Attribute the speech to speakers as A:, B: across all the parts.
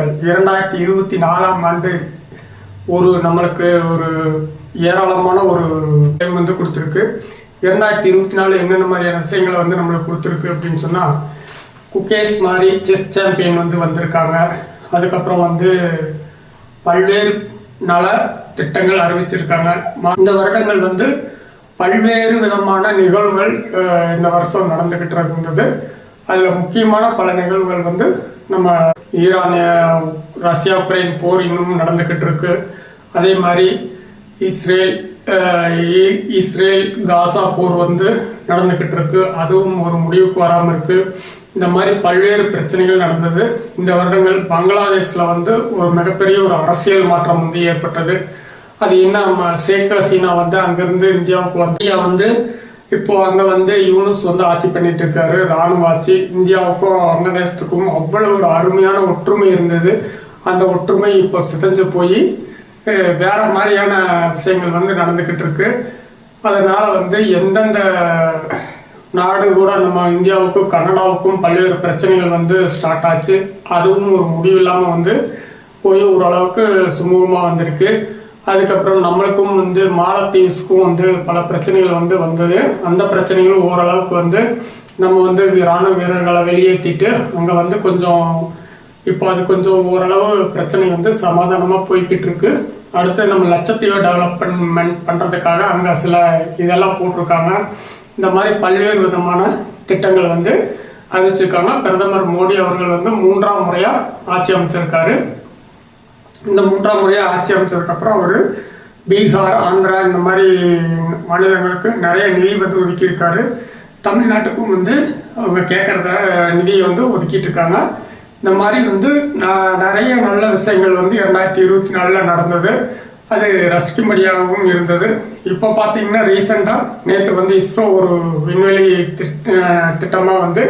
A: இரண்டாயிரத்தி இருபத்தி நாலாம் ஆண்டு ஒரு நம்மளுக்கு ஒரு ஏராளமான ஒரு டைம் வந்து கொடுத்துருக்கு. இரண்டாயிரத்தி இருபத்தி நாலு என்னென்ன மாதிரியான விஷயங்களை வந்து நம்மளுக்கு கொடுத்துருக்கு அப்படின்னு சொன்னால் குக்கேஸ் மாதிரி செஸ் சாம்பியன் வந்து வந்திருக்காங்க. அதுக்கப்புறம் வந்து பல்வேறு நல திட்டங்கள் அறிவிச்சிருக்காங்க. இந்த வருடங்கள் வந்து பல்வேறு விதமான நிகழ்வுகள் இந்த வருஷம் நடந்துகிட்டு இருந்தது. அதில் முக்கியமான பல நிகழ்வுகள் வந்து நம்ம ஈரான் ரஷ்யா உக்ரைன் போர் இன்னும் நடந்துக்கிட்டு இருக்கு அதே மாதிரி இஸ்ரேல் இஸ்ரேல் காசா போர் வந்து நடந்துக்கிட்டு இருக்கு அதுவும் ஒரு முடிவுக்கு வராமல் இருக்கு. இந்த மாதிரி பல்வேறு பிரச்சனைகள் நடந்தது. இந்த வருடங்கள் பங்களாதேஷில் வந்து ஒரு மிகப்பெரிய ஒரு அரசியல் மாற்றம் வந்து ஏற்பட்டது. அது என்ன நம்ம ஷேக் ஹசீனா வந்து அங்கேருந்து இந்தியாவுக்கு வந்து இந்தியா வந்து இப்போ அங்க வந்து யூனுஸ் வந்து ஆட்சி பண்ணிட்டு இருக்காரு. ராணுவ ஆட்சி. இந்தியாவுக்கும் வங்கதேசத்துக்கும் அவ்வளவு ஒரு அருமையான ஒற்றுமை இருந்தது. அந்த ஒற்றுமை இப்போ சிதைஞ்சு போய் வேற மாதிரியான விஷயங்கள் வந்து நடந்துகிட்டு இருக்கு. அதனால வந்து எந்தெந்த நாடு கூட நம்ம இந்தியாவுக்கும் கனடாவுக்கும் பல்வேறு பிரச்சனைகள் வந்து ஸ்டார்ட் ஆச்சு. அதுவும் ஒரு முடிவு இல்லாமல் வந்து போய் ஓரளவுக்கு சுமூகமாக வந்திருக்கு. அதுக்கப்புறம் நம்மளுக்கும் வந்து மாலத்தீவ்ஸ்க்கும் வந்து பல பிரச்சனைகள் வந்து வந்தது. அந்த பிரச்சனைகளும் ஓரளவுக்கு வந்து நம்ம வந்து ராணுவ வீரர்களை வெளியேற்றிட்டு அங்கே வந்து கொஞ்சம் இப்போ அது கொஞ்சம் ஓரளவு பிரச்சனை வந்து சமாதானமாக போய்கிட்டு இருக்கு அடுத்து நம்ம லட்சத்தீவை டெவலப்மெண்ட் பண்ணுறதுக்காக அங்கே சில இதெல்லாம் போட்டிருக்காங்க. இந்த மாதிரி பல்வேறு விதமான திட்டங்கள் வந்து அறிவிச்சிருக்காங்க. பிரதமர் மோடி அவர்கள் வந்து மூன்றாம் முறையாக ஆட்சி அமைச்சிருக்காரு. இந்த மூன்றாம் முறையாக ஆட்சி அமைச்சதுக்கப்புறம் அவர் பீகார் ஆந்திரா இந்த மாதிரி மாநிலங்களுக்கு நிறைய நிதி வந்து ஒதுக்கியிருக்காரு. தமிழ்நாட்டுக்கும் வந்து அவங்க கேட்குறத நிதியை வந்து ஒதுக்கிட்டு இருக்காங்க இந்த மாதிரி வந்து நான் நிறைய நல்ல விஷயங்கள் வந்து இரண்டாயிரத்தி இருபத்தி நாலில் நடந்தது. அது ரசிக்கும்படியாகவும் இருந்தது. இப்போ பார்த்தீங்கன்னா ரீசெண்டாக நேற்று வந்து இஸ்ரோ ஒரு விண்வெளி திட்ட திட்டமாக வந்து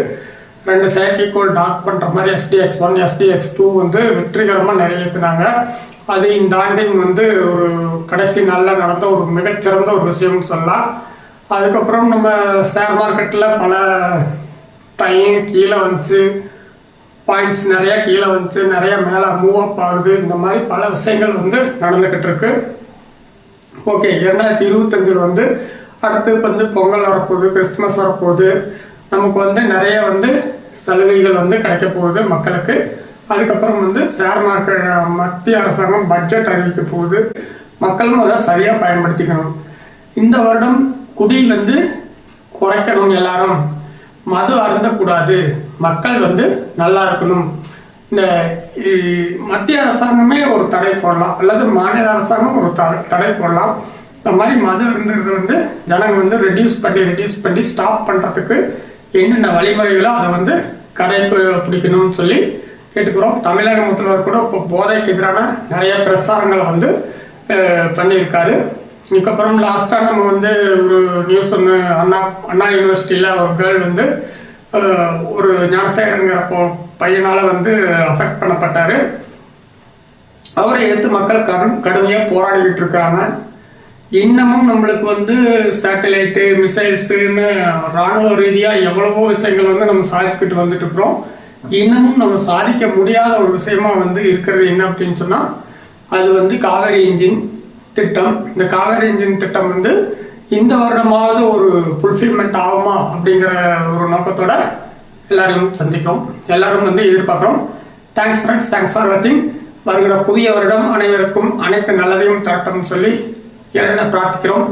A: ரெண்டு செயற்கைக்கோள் டாக் பண்ணுற மாதிரி எஸ்டிஎக்ஸ் ஒன் எஸ்டிஎக்ஸ் டூ வந்து வெற்றிகரமாக நிறைவேற்றினாங்க. அது இந்த ஆண்டின் வந்து ஒரு கடைசி நாளில் நடந்த ஒரு மிகச்சிறந்த ஒரு விஷயம்னு சொல்லலாம். அதுக்கப்புறம் நம்ம ஷேர் மார்க்கெட்டில் பல டைம் கீழே வந்துச்சு. பாயிண்ட்ஸ் நிறையா கீழே வந்துச்சு. நிறையா மேலே மூவ் அப் ஆகுது. இந்த மாதிரி பல விஷயங்கள் வந்து நடந்துக்கிட்டு இருக்கு. ஓகே இரண்டாயிரத்தி இருபத்தஞ்சில் வந்து அடுத்து வந்து பொங்கல் வரப்போகுது கிறிஸ்துமஸ் வரப்போகுது. நமக்கு வந்து நிறைய வந்து சலுகைகள் வந்து கிடைக்க போகுது மக்களுக்கு. அதுக்கப்புறம் வந்து ஷேர் மார்க்கெட் மத்திய அரசாங்கம் பட்ஜெட் அறிவிக்க போகுது. மக்களும் அதை சரியாக பயன்படுத்திக்கணும். இந்த வருடம் குடி வந்து குறைக்கணும் எல்லாரும். மது அருந்தக்கூடாது. மக்கள் வந்து நல்லா இருக்கணும். இந்த மத்திய அரசாங்கமே ஒரு தடை போடலாம். அல்லது மாநில அரசாங்கம் ஒரு த- தடை போடலாம். இந்த மாதிரி மது இருந்தது வந்து ஜனங்க வந்து ரெடியூஸ் பண்ணி ரெடியூஸ் பண்ணி ஸ்டாப் பண்ணுறதுக்கு என்னென்ன வழிமுறைகளோ அதை வந்து கடைப்பு பிடிக்கணும்னு சொல்லி கேட்டுக்கிறோம். தமிழக முதல்வர் கூட இப்போ போதைக்கு எதிரான நிறைய பிரச்சாரங்களை வந்து பண்ணியிருக்காரு. இதுக்கப்புறம் லாஸ்ட்டாக நம்ம வந்து ஒரு நியூஸ் ஒன்று அண்ணா அண்ணா யூனிவர்சிட்டியில் ஒரு கேர்ள் வந்து ஒரு ஞானசேகரங்கிற பையனால் வந்து அஃபெக்ட் பண்ணப்பட்டார். அவரை எடுத்து மக்கள் கடும் கடுமையாக போராடிக்கிட்டு இருக்கிறாங்க. இன்னமும் நம்மளுக்கு வந்து சேட்டலைட்டு மிசைல்ஸுன்னு ராணுவ ரீதியாக எவ்வளவோ விஷயங்கள் வந்து நம்ம சாதிச்சுக்கிட்டு வந்துட்டு இருக்கிறோம். இன்னமும் நம்ம சாதிக்க முடியாத ஒரு விஷயமா வந்து இருக்கிறது என்ன அப்படின்னு சொன்னால் அது வந்து காவேரி இன்ஜின் திட்டம். இந்த காவேரி இன்ஜின் திட்டம் வந்து இந்த வருடமாவது ஒரு ஃபுல்ஃபில்மெண்ட் ஆகுமா அப்படிங்கிற ஒரு நோக்கத்தோட எல்லாரையும் சந்திக்கிறோம். எல்லாரும் வந்து எதிர்பார்க்குறோம். தேங்க்ஸ் ஃப்ரெண்ட்ஸ் தேங்க்ஸ் ஃபார் வாட்சிங் வருகிற புதிய வருடம் அனைவருக்கும் அனைத்து நல்லதையும் தரட்டும்னு சொல்லி இறைவனை பிரார்த்திக்கிறோம்